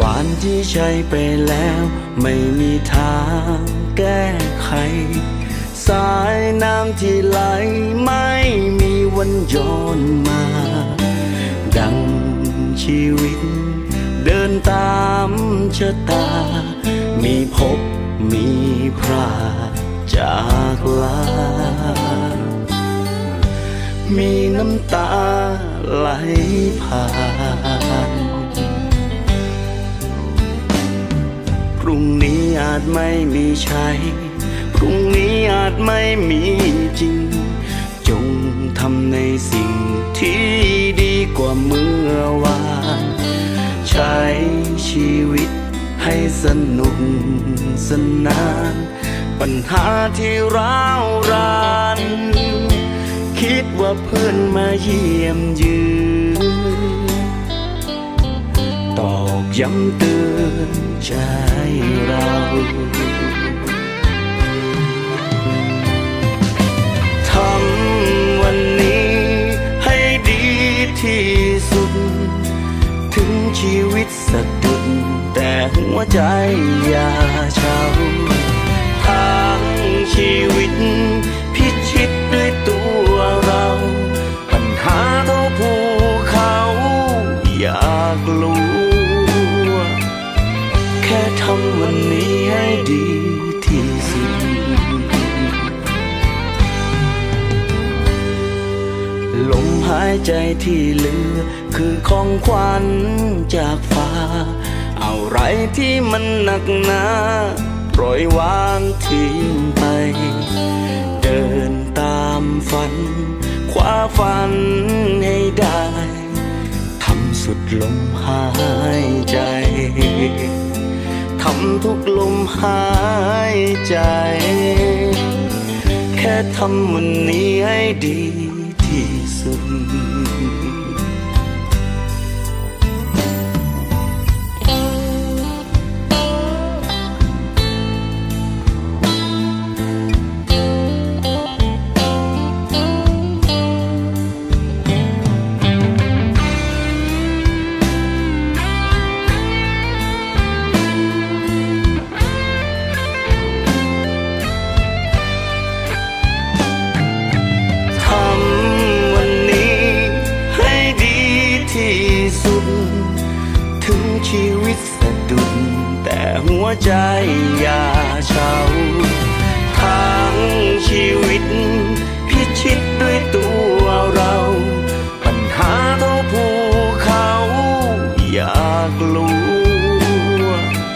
วานที่ใช้ไปแล้ว ไม่มีทางแก้ไข สายน้ำที่ไหลไม่มีวันย้อนมา ดังชีวิต เดินตามชะตา มีพบมีพรากจากลา มีน้ำตาไหลผ่าน จไม่มีใช้พรุ่งนี้อาจไม่มีจริง จงทำในสิ่งที่ดีกว่าเมื่อวาน ใช้ชีวิตให้สนุกสนาน ปัญหาที่ร้าวราน คิดว่าเพื่อนมาเยี่ยมยืนตอกย้ำเตือนใจ ทำวันนี้ให้ดีที่สุด ถึงชีวิตสะดุดแต่หัวใจอย่าเช้าายใจที่เหลือ คือของขวัญจากฟ้า เอะไรที่มันหนักหนาปล่อยวางทิ้งไป เดินตามฝัน คว้าฝันให้ได้ ทำสุดลมหายใจทำทุกลมหายใจ แค่ทำวันนี้ให้ดี ที่ ชีวิตสะดุดแต่หัวใจอย่าเฉา